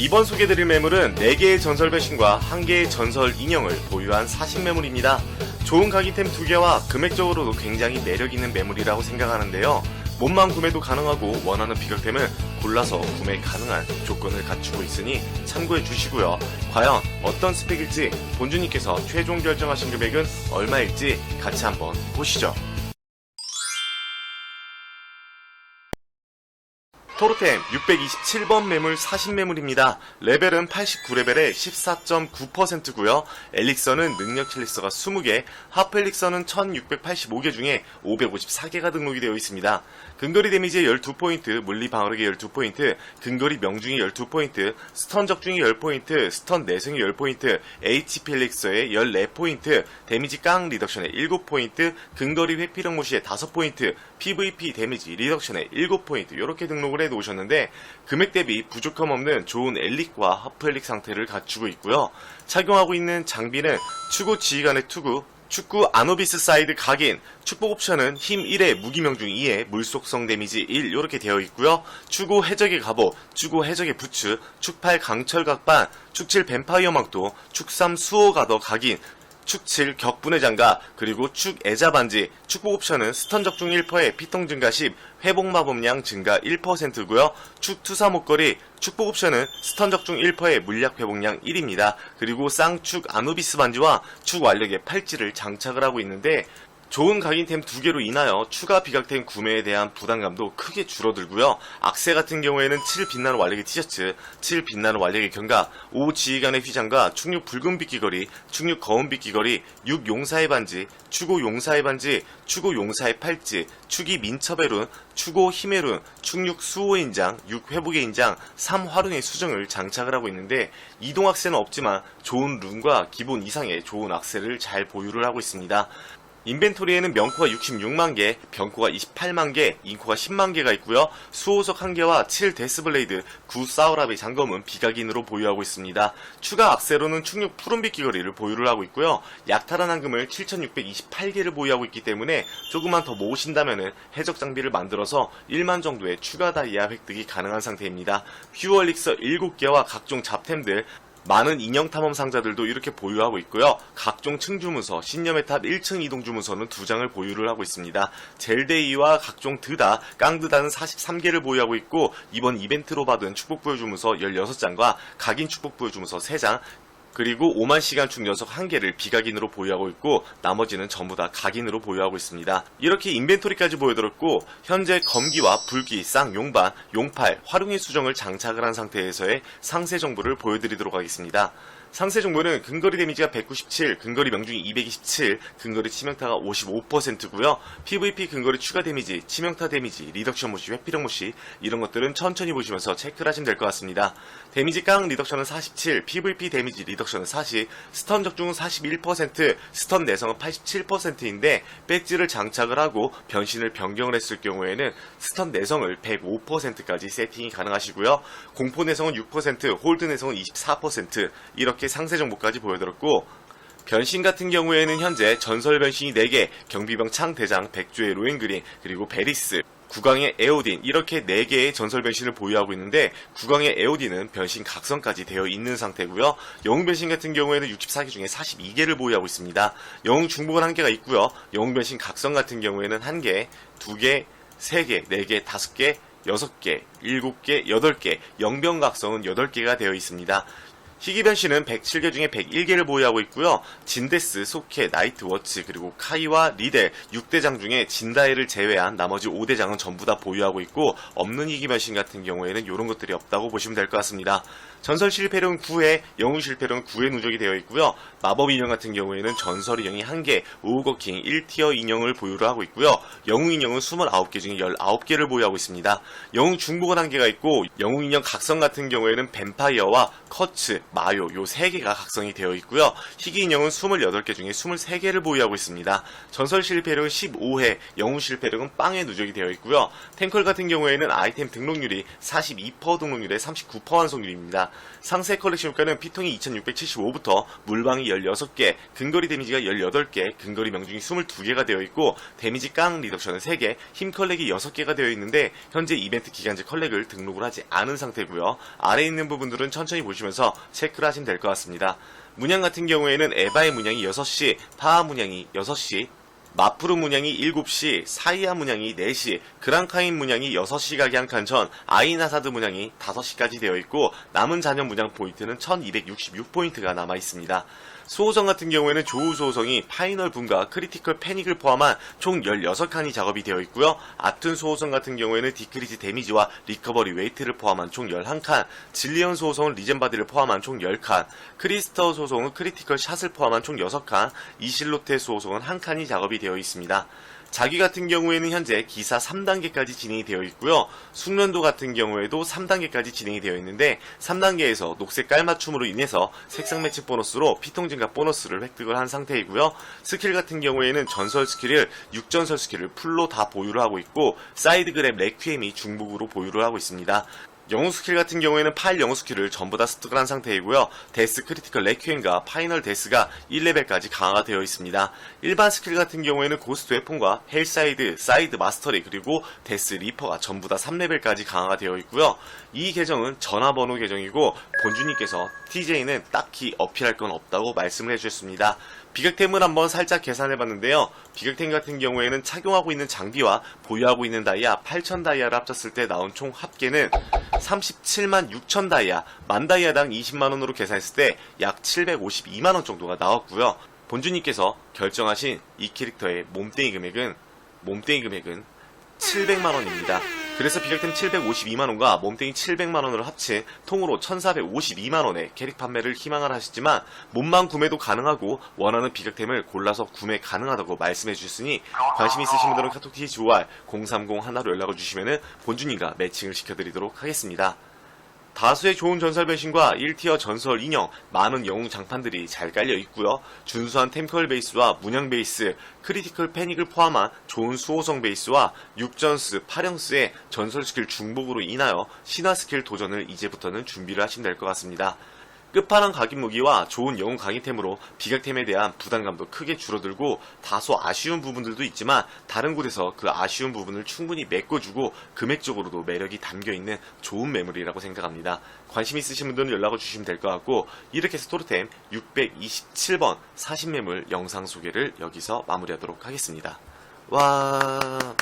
이번 소개드릴 매물은 4개의 전설 배신과 1개의 전설 인형을 보유한 사신 매물입니다. 좋은 각이템 2개와 금액적으로도 굉장히 매력있는 매물이라고 생각하는데요. 몸만 구매도 가능하고 원하는 비격템을 골라서 구매 가능한 조건을 갖추고 있으니 참고해 주시고요. 과연 어떤 스펙일지 본주님께서 최종 결정하신 금액은 얼마일지 같이 한번 보시죠. 토르템 627번 매물 사신 매물입니다. 레벨은 89레벨에 14.9%고요. 엘릭서는 능력 킬릭서가 20개, 하프 엘릭서는 1685개 중에 554개가 등록이 되어 있습니다. 근거리 데미지의 12포인트, 물리 방어력의 12포인트, 근거리 명중의 12포인트, 스턴 적중의 10포인트, 스턴 내성의 10포인트, HP 엘릭서의 14포인트, 데미지 깡 리덕션의 7포인트, 근거리 회피력 무시의 5포인트, PVP 데미지 리덕션의 7포인트 이렇게 등록을 해 놓으셨는데 금액 대비 부족함 없는 좋은 엘릭과 하프 엘릭 상태를 갖추고 있고요. 착용하고 있는 장비는 추구 지휘관의 투구, 축구 아노비스 사이드 각인, 축복 옵션은 힘 1에 무기명 중 2에 물속성 데미지 1 이렇게 되어 있고요. 추구 해적의 갑옷, 추구 해적의 부츠, 축8 강철 각반, 축7 뱀파이어 망토, 축3 수호 가더 각인, 축7 격분의 장갑, 그리고 축 애자 반지, 축복 옵션은 스턴 적중 1%에 피통 증가 10, 회복 마법량 증가 1%고요. 축 투사 목걸이, 축복 옵션은 스턴 적중 1%에 물약 회복량 1입니다. 그리고 쌍축 아누비스 반지와 축 완력의 팔찌를 장착을 하고 있는데 좋은 각인템 두 개로 인하여 추가 비각템 구매에 대한 부담감도 크게 줄어들고요. 악세 같은 경우에는 7 빛나는 완력의 티셔츠, 7 빛나는 완력의 견갑, 5 지휘관의 휘장과 축6 붉은 빗기거리, 축6 거운 빗기거리, 6 용사의 반지, 추고 용사의 반지, 추고 용사의 팔찌, 축이 민첩의 룬, 추고 힘의 룬, 축6 수호의 인장, 6 회복의 인장, 3 화룡의 수정을 장착을 하고 있는데 이동 악세는 없지만 좋은 룬과 기본 이상의 좋은 악세를 잘 보유를 하고 있습니다. 인벤토리에는 명코가 66만 개, 병코가 28만 개, 인코가 10만 개가 있고요. 수호석 1개와 7 데스블레이드, 9 사우라비 장검은 비각인으로 보유하고 있습니다. 추가 악세로는 충육 푸른빛 귀걸이를 보유를 하고 있고요. 약탈한 황금을 7628개를 보유하고 있기 때문에 조금만 더 모으신다면 해적 장비를 만들어서 1만 정도의 추가 다이아 획득이 가능한 상태입니다. 퓨어릭서 7개와 각종 잡템들, 많은 인형 탐험 상자들도 이렇게 보유하고 있고요. 각종 층주문서, 신념의 탑 1층 이동 주문서는 두 장을 보유를 하고 있습니다. 젤데이와 각종 드다, 깡드다는 43개를 보유하고 있고 이번 이벤트로 받은 축복부여 주문서 16장과 각인 축복부여 주문서 3장, 그리고 5만 시간 중 녀석 1개를 비각인으로 보유하고 있고 나머지는 전부 다 각인으로 보유하고 있습니다. 이렇게 인벤토리까지 보여드렸고 현재 검기와 불기, 쌍, 용반, 용팔, 활용의 수정을 장착을 한 상태에서의 상세 정보를 보여드리도록 하겠습니다. 상세 정보는 근거리 데미지가 197, 근거리 명중이 227, 근거리 치명타가 55%고요. PVP 근거리 추가 데미지, 치명타 데미지, 리덕션 모시, 회피력 모시 이런 것들은 천천히 보시면서 체크를 하시면 될 것 같습니다. 데미지 깡 리덕션은 47, PVP 데미지 리덕션은 40, 스턴 적중은 41%, 스턴 내성은 87%인데 배지를 장착을 하고 변신을 변경을 했을 경우에는 스턴 내성을 105%까지 세팅이 가능하시고요. 공포 내성은 6%, 홀드 내성은 24% 이렇게 상세 정보까지 보여드렸고 변신 같은 경우에는 현재 전설 변신이 4개, 경비병 창대장, 백조의 로엔그린, 그리고 베리스, 구강의 에오딘 이렇게 4개의 전설 변신을 보유하고 있는데 구강의 에오딘은 변신 각성까지 되어 있는 상태고요. 영웅 변신 같은 경우에는 64개 중에 42개를 보유하고 있습니다. 영웅 중복은 1개가 있고요. 영웅 변신 각성 같은 경우에는 1개, 2개, 3개, 4개, 5개, 6개, 7개, 8개, 영병 각성은 8개가 되어 있습니다. 희귀 변신은 107개 중에 101개를 보유하고 있고요. 진데스, 소케, 나이트워치, 그리고 카이와 리델 6대장 중에 진다이를 제외한 나머지 5대장은 전부 다 보유하고 있고 없는 희귀 변신 같은 경우에는 이런 것들이 없다고 보시면 될 것 같습니다. 전설 실패력은 9회, 영웅 실패력은 9회 누적이 되어 있고요. 마법 인형 같은 경우에는 전설 인형이 1개, 오우거킹 1티어 인형을 보유를 하고 있고요. 영웅 인형은 29개 중에 19개를 보유하고 있습니다. 영웅 중복은 1개가 있고 영웅 인형 각성 같은 경우에는 뱀파이어와 커츠, 마요 요 3개가 각성이 되어 있고요. 희귀 인형은 28개 중에 23개를 보유하고 있습니다. 전설 실패력은 15회, 영웅 실패력은 빵에 누적이 되어 있고요. 탱컬 같은 경우에는 아이템 등록률이 42% 등록률에 39% 완성률입니다. 상세 컬렉션 효과는 피통이 2675부터 물방이 16개, 근거리 데미지가 18개, 근거리 명중이 22개가 되어 있고 데미지 깡 리덕션은 3개, 힘 컬렉이 6개가 되어 있는데 현재 이벤트 기간제 컬렉을 등록을 하지 않은 상태고요. 아래에 있는 부분들은 천천히 보시면서 체크를 하시면 될 것 같습니다. 문양 같은 경우에는 에바의 문양이 6시, 파하 문양이 6시, 마프루 문양이 7시, 사이아 문양이 4시, 그랑카인 문양이 6시 가게 한칸 전, 아이나사드 문양이 5시까지 되어 있고 남은 잔여 문양 포인트는 1266포인트가 남아 있습니다. 수호성 같은 경우에는 조우 수호성이 파이널 분과 크리티컬 패닉을 포함한 총 16칸이 작업이 되어 있고요. 아툰 수호성 같은 경우에는 디크리지 데미지와 리커버리 웨이트를 포함한 총 11칸, 질리언 수호성은 리젠바디를 포함한 총 10칸, 크리스터 수호성은 크리티컬 샷을 포함한 총 6칸, 이실로테 수호성은 1칸이 작업이 되어 있습니다. 자기 같은 경우에는 현재 기사 3단계까지 진행이 되어 있고요. 숙련도 같은 경우에도 3단계까지 진행이 되어 있는데 3단계에서 녹색 깔맞춤으로 인해서 색상 매치 보너스로 피통 증가 보너스를 획득을 한 상태이고요. 스킬 같은 경우에는 전설 스킬을 6전설 스킬을 풀로 다 보유를 하고 있고 사이드 그랩 레퀴엠이 중복으로 보유를 하고 있습니다. 영웅 스킬 같은 경우에는 파일 영웅 스킬을 전부 다 습득을 한 상태이고요. 데스 크리티컬 레퀴엠과 파이널 데스가 1레벨까지 강화가 되어 있습니다. 일반 스킬 같은 경우에는 고스트 웨폰과 헬사이드, 사이드 마스터리 그리고 데스 리퍼가 전부 다 3레벨까지 강화가 되어 있고요. 이 계정은 전화번호 계정이고 본주님께서 TJ는 딱히 어필할 건 없다고 말씀을 해주셨습니다. 비격템을 한번 살짝 계산해봤는데요. 비격템 같은 경우에는 착용하고 있는 장비와 보유하고 있는 다이아 8000 다이아를 합쳤을 때 나온 총 합계는 37만 6천 다이아, 만 다이아당 20만원으로 계산했을 때 약 752만원 정도가 나왔고요. 본주님께서 결정하신 이 캐릭터의 몸뚱이 금액은, 몸뚱이 금액은 700만원입니다. 그래서 비격템 752만원과 몸뚱이 700만원을 합친 통으로 1452만원의 캐릭 판매를 희망을 하시지만 몸만 구매도 가능하고 원하는 비격템을 골라서 구매 가능하다고 말씀해 주셨으니 관심 있으신 분들은 카톡 TGOR 030 하나로 연락을 주시면 본주님과 매칭을 시켜드리도록 하겠습니다. 다수의 좋은 전설 변신과 1티어 전설 인형, 많은 영웅 장판들이 잘 깔려 있고요. 준수한 템컬 베이스와 문양 베이스, 크리티컬 패닉을 포함한 좋은 수호성 베이스와 6전스, 8형스의 전설 스킬 중복으로 인하여 신화 스킬 도전을 이제부터는 준비를 하시면 될 것 같습니다. 끝판왕 각인 무기와 좋은 영웅 강의템으로 비격템에 대한 부담감도 크게 줄어들고 다소 아쉬운 부분들도 있지만 다른 곳에서 그 아쉬운 부분을 충분히 메꿔주고 금액적으로도 매력이 담겨있는 좋은 매물이라고 생각합니다. 관심 있으신 분들은 연락을 주시면 될 것 같고 이렇게 해서 토르템 627번 40매물 영상 소개를 여기서 마무리하도록 하겠습니다. 와...